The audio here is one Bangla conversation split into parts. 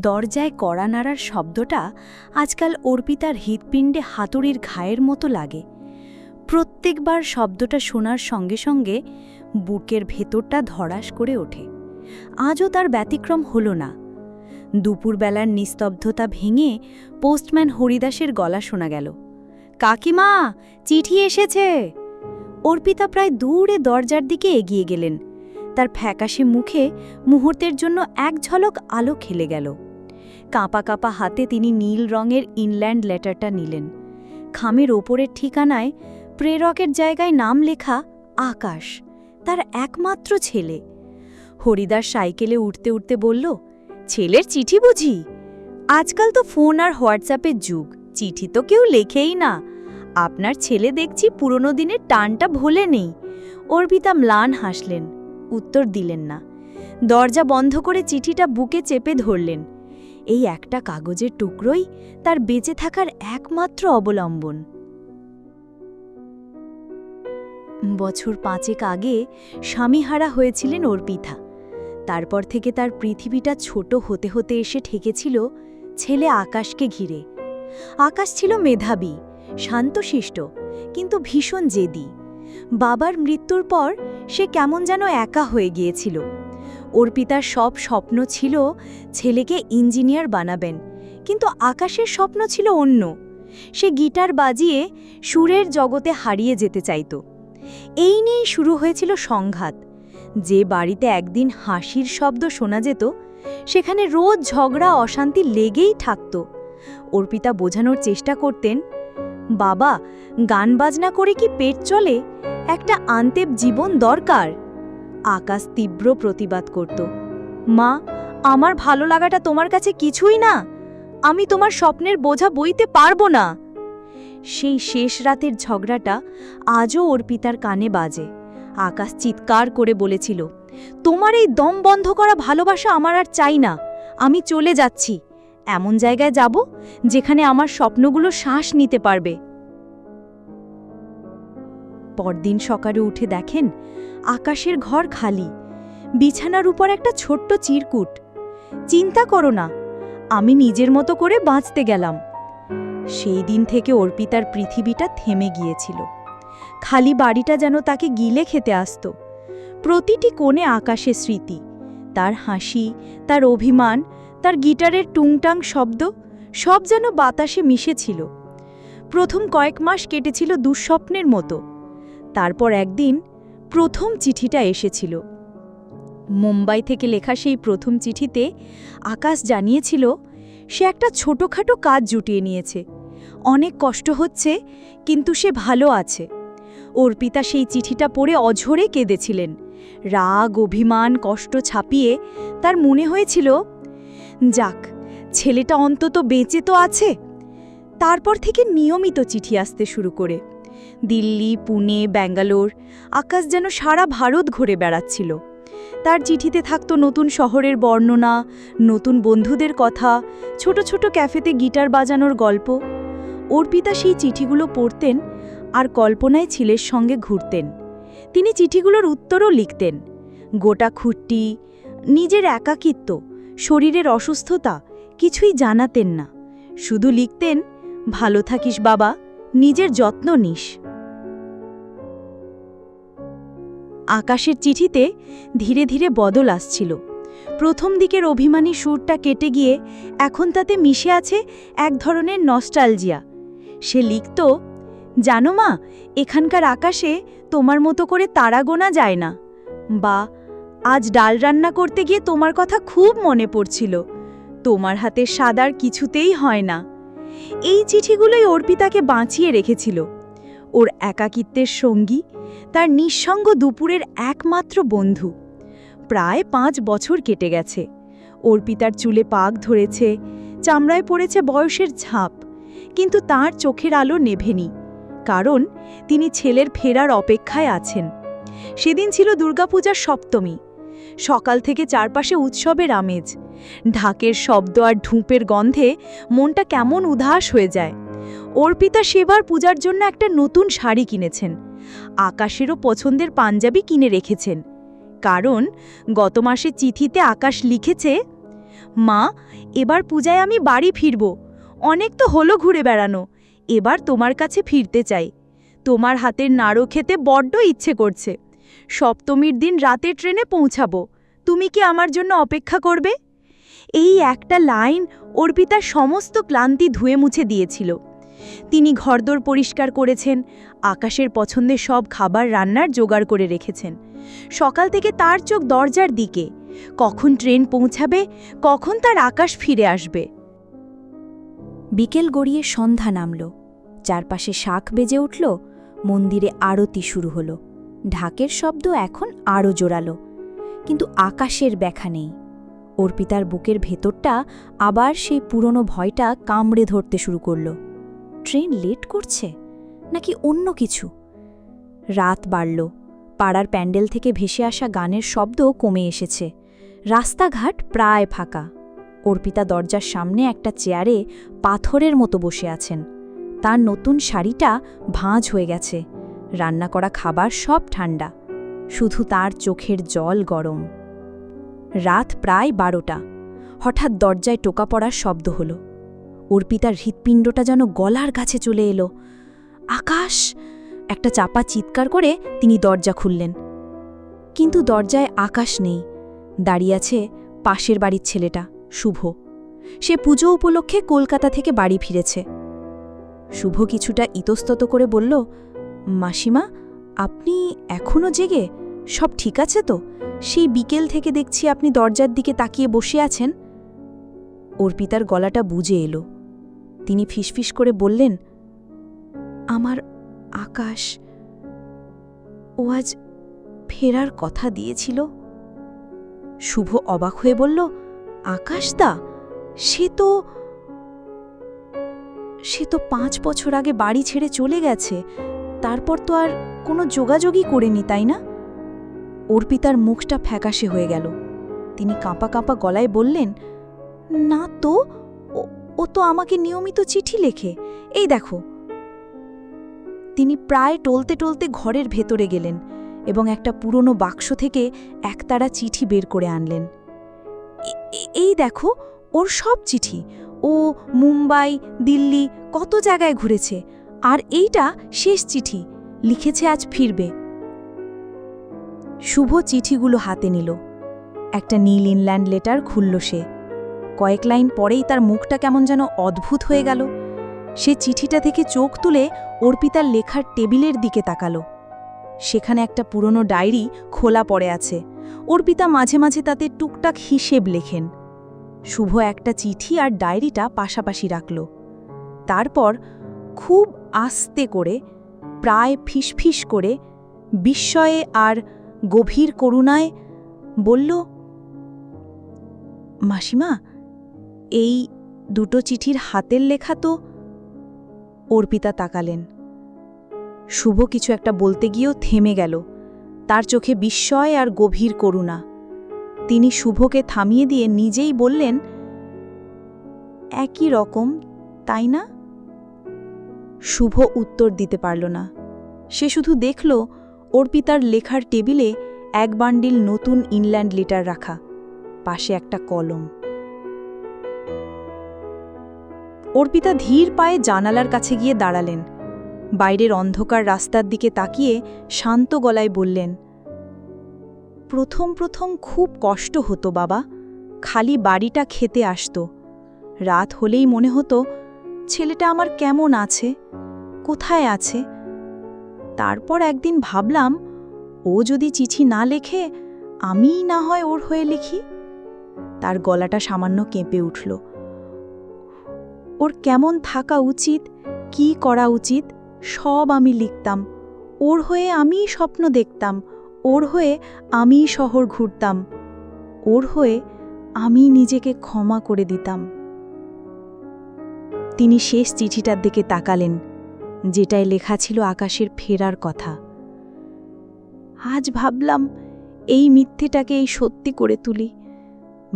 দরজায় কড়া নাড়ার শব্দটা আজকাল অর্পিতার হৃৎপিণ্ডে হাতুড়ির ঘায়ের মতো লাগে। প্রত্যেকবার শব্দটা শোনার সঙ্গে সঙ্গে বুকের ভেতরটা ধরাস করে ওঠে। আজও তার ব্যতিক্রম হল না। দুপুরবেলার নিস্তব্ধতা ভেঙে পোস্টম্যান হরিদাসের গলা শোনা গেল। কাকিমা, চিঠি এসেছে। অর্পিতা প্রায় দূরে দরজার দিকে এগিয়ে গেলেন। তার ফ্যাকাশে মুখে মুহূর্তের জন্য এক ঝলক আলো খেলে গেল। কাঁপা কাঁপা হাতে তিনি নীল রঙের ইনল্যান্ড লেটারটা নিলেন। খামের ওপরের ঠিকানায় প্রেরকের জায়গায় নাম লেখা আকাশ, তার একমাত্র ছেলে। হরিদাস সাইকেলে উঠতে উঠতে বলল, ছেলের চিঠি বুঝি? আজকাল তো ফোন আর হোয়াটসঅ্যাপের যুগ, চিঠি তো কেউ লেখেই না। আপনার ছেলে দেখছি পুরনো দিনের টানটা ভোলে নেই। অর্পিতা ম্লান হাসলেন। উত্তর দিলেন না। দরজা বন্ধ করে চিঠিটা বুকে চেপে ধরলেন। এই একটা কাগজের টুকরোই তার বেঁচে থাকার একমাত্র অবলম্বন। বছর পাঁচেক আগে স্বামীহারা হয়েছিলেন অর্পিতা তারপর থেকে তার পৃথিবীটা ছোট হতে হতে এসে ঠেকেছিল ছেলে আকাশকে ঘিরে। আকাশ ছিল মেধাবী, শান্তশিষ্ট, কিন্তু ভীষণ জেদি। বাবার মৃত্যুর পর সে কেমন যেন একা হয়ে গিয়েছিল। অর্পিতার সব স্বপ্ন ছিল ছেলেকে ইঞ্জিনিয়ার বানাবেন, কিন্তু আকাশের স্বপ্ন ছিল অন্য। সে গিটার বাজিয়ে সুরের জগতে হারিয়ে যেতে চাইত। এই নিয়েই শুরু হয়েছিল সংঘাত। যে বাড়িতে একদিন হাসির শব্দ শোনা যেত, সেখানে রোজ ঝগড়া, অশান্তি লেগেই থাকত। অর্পিতা বোঝানোর চেষ্টা করতেন, বাবা, গান বাজনা করে কি পেট চলে? একটা আন্তেপ জীবন দরকার। আকাশ তীব্র প্রতিবাদ করত। মা, আমার ভালো লাগাটা তোমার কাছে কিছুই না। আমি তোমার স্বপ্নের বোঝা বইতে পারব না। সেই শেষ রাতের ঝগড়াটা আজও অর্পিতার কানে বাজে। আকাশ চিৎকার করে বলেছিল, তোমার এই দম বন্ধ করা ভালোবাসা আমার আর চাই না। আমি চলে যাচ্ছি। এমন জায়গায় যাব যেখানে আমার স্বপ্নগুলো শ্বাস নিতে পারবে। পরদিন সকালে উঠে দেখেন আকাশের ঘর খালি। বিছানার উপর একটা ছোট্ট চিরকুট। চিন্তা করো না, আমি নিজের মতো করে বাঁচতে গেলাম। সেই দিন থেকে অর্পিতার পৃথিবীটা থেমে গিয়েছিল। খালি বাড়িটা যেন তাকে গিলে খেতে আসত। প্রতিটি কোণে আকাশে স্মৃতি। তার হাসি, তার অভিমান, তার গিটারের টুংটাং শব্দ, সব যেন বাতাসে মিশেছিল। প্রথম কয়েক মাস কেটেছিল দুঃস্বপ্নের মতো। তারপর একদিন প্রথম চিঠিটা এসেছিল। মুম্বাই থেকে লেখা সেই প্রথম চিঠিতে আকাশ জানিয়েছিল, সে একটা ছোটোখাটো কাজ জুটিয়ে নিয়েছে। অনেক কষ্ট হচ্ছে, কিন্তু সে ভালো আছে। অর্পিতা সেই চিঠিটা পড়ে অঝরে কেঁদেছিলেন। রাগ, অভিমান, কষ্ট ছাপিয়ে তার মনে হয়েছিল, যাক, ছেলেটা অন্তত বেঁচে তো আছে। তারপর থেকে নিয়মিত চিঠি আসতে শুরু করে। দিল্লি, পুনে, ব্যাঙ্গালোর, আকাশ যেন সারা ভারত ঘুরে বেড়াচ্ছিল। তার চিঠিতে থাকত নতুন শহরের বর্ণনা, নতুন বন্ধুদের কথা, ছোট ছোট ক্যাফেতে গিটার বাজানোর গল্প। অর্পিতা সেই চিঠিগুলো পড়তেন আর কল্পনায় ছেলের সঙ্গে ঘুরতেন। তিনি চিঠিগুলোর উত্তরও লিখতেন। গোটা খুঁট্টি, নিজের একাকিত্ব, শরীরের অসুস্থতা কিছুই জানাতেন না। শুধু লিখতেন, ভালো থাকিস বাবা। নিজের যত্ন নিস। আকাশের চিঠিতে ধীরে ধীরে বদল আসছিল। প্রথম দিকের অভিমানী সুরটা কেটে গিয়ে এখন তাতে মিশে আছে এক ধরনের নস্টালজিয়া। সে লিখত, জানো মা, এখানকার আকাশে তোমার মতো করে তারা গোনা যায় না। বা, আজ ডাল রান্না করতে গিয়ে তোমার কথা খুব মনে পড়ছিল। তোমার হাতে সাদার কিছুতেই হয় না। এই চিঠিগুলোই অর্পিতাকে বাঁচিয়ে রেখেছিল। ওর একাকিত্বের সঙ্গী, তার নিঃসঙ্গ দুপুরের একমাত্র বন্ধু। প্রায় পাঁচ বছর কেটে গেছে। অর্পিতার চুলে পাক ধরেছে, চামড়ায় পড়েছে বয়সের ঝাঁপ, কিন্তু তার চোখের আলো নেভেনি, কারণ তিনি ছেলের ফেরার অপেক্ষায় আছেন। সেদিন ছিল দুর্গাপূজার সপ্তমী। সকাল থেকে চারপাশে উৎসবের আমেজ। ঢাকের শব্দ আর ঢুঁপের গন্ধে মনটা কেমন উদাস হয়ে যায়। অর্পিতা সেবার পূজার জন্য একটা নতুন শাড়ি কিনেছেন। আকাশেরও পছন্দের পাঞ্জাবি কিনে রেখেছেন। কারণ গত মাসে চিঠিতে আকাশ লিখেছে, মা, এবার পূজায় আমি বাড়ি ফিরব। অনেক তো হলো ঘুরে বেড়ানো। এবার তোমার কাছে ফিরতে চাই। তোমার হাতের নাড়ু খেতে বড্ড ইচ্ছে করছে। সপ্তমীর দিন রাতের ট্রেনে পৌঁছাবো। তুমি কি আমার জন্য অপেক্ষা করবে? এই একটা লাইন অর্পিতার সমস্ত ক্লান্তি ধুয়ে মুছে দিয়েছিল। তিনি ঘরদোর পরিষ্কার করেছেন, আকাশের পছন্দের সব খাবার রান্নার জোগাড় করে রেখেছেন। সকাল থেকে তার চোখ দরজার দিকে। কখন ট্রেন পৌঁছাবে, কখন তার আকাশ ফিরে আসবে। বিকেল গড়িয়ে সন্ধ্যা নামল। চারপাশে শাক বেজে উঠল, মন্দিরে আরতি শুরু হলো। ঢাকের শব্দ এখন আরও জোরালো। কিন্তু আকাশের ব্যাখা নেই। অর্পিতার বুকের ভেতরটা আবার সেই পুরনো ভয়টা কামড়ে ধরতে শুরু করল। ট্রেন লেট করছে? নাকি অন্য কিছু? রাত বাড়ল। পাড়ার প্যান্ডেল থেকে ভেসে আসা গানের শব্দ কমে এসেছে। রাস্তাঘাট প্রায় ফাঁকা। অর্পিতা দরজার সামনে একটা চেয়ারে পাথরের মতো বসে আছেন। তার নতুন শাড়িটা ভাঁজ হয়ে গেছে। রান্না করা খাবার সব ঠান্ডা। শুধু তার চোখের জল গরম। রাত প্রায় বারোটা। হঠাৎ দরজায় টোকা পড়ার শব্দ হল। অর্পিতার হৃৎপিণ্ডটা যেন গলার কাছে চলে এলো। আকাশ! একটা চাপা চিৎকার করে তিনি দরজা খুললেন। কিন্তু দরজায় আকাশ নেই। দাঁড়িয়ে আছে পাশের বাড়ির ছেলেটা, শুভ। সে পুজো উপলক্ষে কলকাতা থেকে বাড়ি ফিরেছে। শুভ কিছুটা ইতস্তত করে বলল, মাসিমা, আপনি এখনও জেগে? সব ঠিক আছে তো? সেই বিকেল থেকে দেখছি আপনি দরজার দিকে তাকিয়ে বসে আছেন। অর্পিতার গলাটা বুঝে এলো। তিনি ফিসফিস করে বললেন, আমার আকাশ, ও আজ ফেরার কথা দিয়েছিল। শুভ অবাক হয়ে বলল আকাশদা সে তো সে তো পাঁচ বছর আগে বাড়ি ছেড়ে চলে গেছে। তারপর তো আর কোনো যোগাযোগই করেনি, তাই না? অর্পিতার মুখটা ফ্যাকাশে হয়ে গেল। তিনি কাঁপা কাঁপা গলায় বললেন, না তো, ও- তো আমাকে নিয়মিত চিঠি লেখে। এই দেখো। তিনি প্রায় টলতে টলতে ঘরের ভেতরে গেলেন এবং একটা পুরনো বাক্স থেকে একতারা চিঠি বের করে আনলেন। এই দেখো, ওর সব চিঠি। ও মুম্বাই, দিল্লি, কত জায়গায় ঘুরেছে। আর এইটা শেষ চিঠি। লিখেছে আজ ফিরবে। শুভ চিঠিগুলো হাতে নিল। একটা নীল ইনল্যান্ড লেটার খুলল সে। কয়েক লাইন পরেই তার মুখটা কেমন যেন অদ্ভুত হয়ে গেল। সে চিঠিটা থেকে চোখ তুলে অর্পিতার লেখার টেবিলের দিকে তাকালো। সেখানে একটা পুরনো ডায়েরি খোলা পড়ে আছে। অর্পিতা মাঝে মাঝে তাতে টুকটাক হিসেব লেখেন। শুভ একটা চিঠি আর ডায়েরিটা পাশাপাশি রাখল। তারপর খুব আস্তে করে, প্রায় ফিসফিস করে, বিস্ময়ে আর গভীর করুণায় বলল, মাসিমা, এই দুটো চিঠির হাতের লেখা তো অর্পিতা তাকালেন। শুভ কিছু একটা বলতে গিয়েও থেমে গেল। তার চোখে বিস্ময় আর গভীর করুণা। তিনি শুভকে থামিয়ে দিয়ে নিজেই বললেন, একই রকম, তাই না? শুভ উত্তর দিতে পারল না। সে শুধু দেখল অর্পিতার লেখার টেবিলে এক বান্ডিল নতুন ইনল্যান্ড লিটার রাখা, পাশে একটা কলম। অর্পিতা ধীর পায়ে জানালার কাছে গিয়ে দাঁড়ালেন। বাইরের অন্ধকার রাস্তার দিকে তাকিয়ে শান্ত গলায় বললেন, প্রথম প্রথম খুব কষ্ট হতো বাবা। খালি বাড়িটা খেতে আসতো। রাত হলেই মনে হতো, ছেলেটা আমার কেমন আছে? কোথায় আছে? তারপর একদিন ভাবলাম, ও যদি চিঠি না লেখে, আমিই না হয় ওর হয়ে লিখি। তার গলাটা সামান্য কেঁপে উঠল। ওর কেমন থাকা উচিত, কি করা উচিত, সব আমি লিখতাম। ওর হয়ে আমিই স্বপ্ন দেখতাম, ওর হয়ে আমিই শহর ঘুরতাম, ওর হয়ে আমি নিজেকে ক্ষমা করে দিতাম। তিনি শেষ চিঠিটার দিকে তাকালেন। যেটায় লেখা ছিল আকাশের ফেরার কথা। আজ ভাবলাম এই মিথ্যেটাকে এই সত্যি করে তুলি।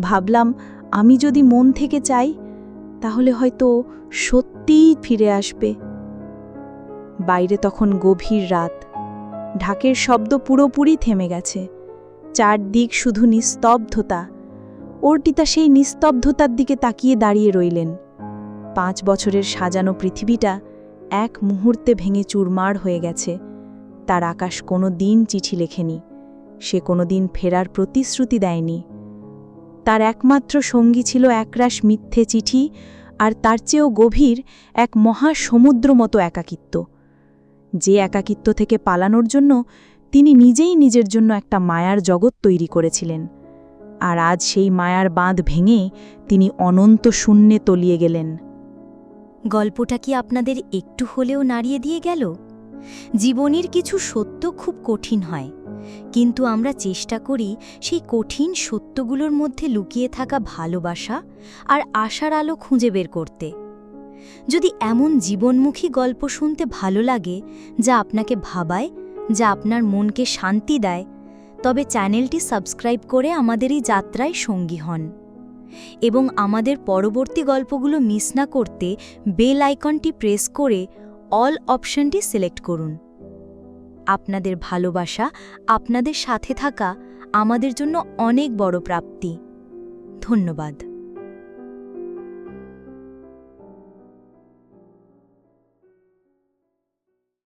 ভাবলাম আমি যদি মন থেকে চাই, তাহলে হয়তো সত্যিই ফিরে আসবে। বাইরে তখন গভীর রাত। ঢাকের শব্দ পুরোপুরি থেমে গেছে। চারদিক শুধু নিস্তব্ধতা। অর্টিতা সেই নিস্তব্ধতার দিকে তাকিয়ে দাঁড়িয়ে রইলেন। পাঁচ বছরের সাজানো পৃথিবীটা এক মুহূর্তে ভেঙে চুরমার হয়ে গেছে। তার আকাশ কোনো দিন চিঠি লেখেনি। সে কোনো দিন ফেরার প্রতিশ্রুতি দেয়নি। তার একমাত্র সঙ্গী ছিল একরাশ মিথ্যে চিঠি আর তার চেয়েও গভীর এক মহা সমুদ্র মতো একাকিত্ব। যে একাকিত্ব থেকে পালানোর জন্য তিনি নিজেই নিজের জন্য একটা মায়ার জগৎ তৈরি করেছিলেন। আর আজ সেই মায়ার বাঁধ ভেঙে তিনি অনন্ত শূন্যে তলিয়ে গেলেন। গল্পটা কি আপনাদের একটু হলেও নাড়িয়ে দিয়ে গেল? জীবনের কিছু সত্য খুব কঠিন হয়, কিন্তু আমরা চেষ্টা করি সেই কঠিন সত্যগুলোর মধ্যে লুকিয়ে থাকা ভালোবাসা আর আশার আলো খুঁজে বের করতে। যদি এমন জীবনমুখী গল্প শুনতে ভালো লাগে, যা আপনাকে ভাবায়, যা আপনার মনকে শান্তি দেয়, তবে চ্যানেলটি সাবস্ক্রাইব করে আমাদের এই যাত্রায় সঙ্গী হন। এবং আমাদের পরবর্তী গল্পগুলো মিস না করতে বেল আইকনটি প্রেস করে অল অপশনটি সিলেক্ট করুন। আপনাদের ভালোবাসা, আপনাদের সাথে থাকা আমাদের জন্য অনেক বড় প্রাপ্তি। ধন্যবাদ।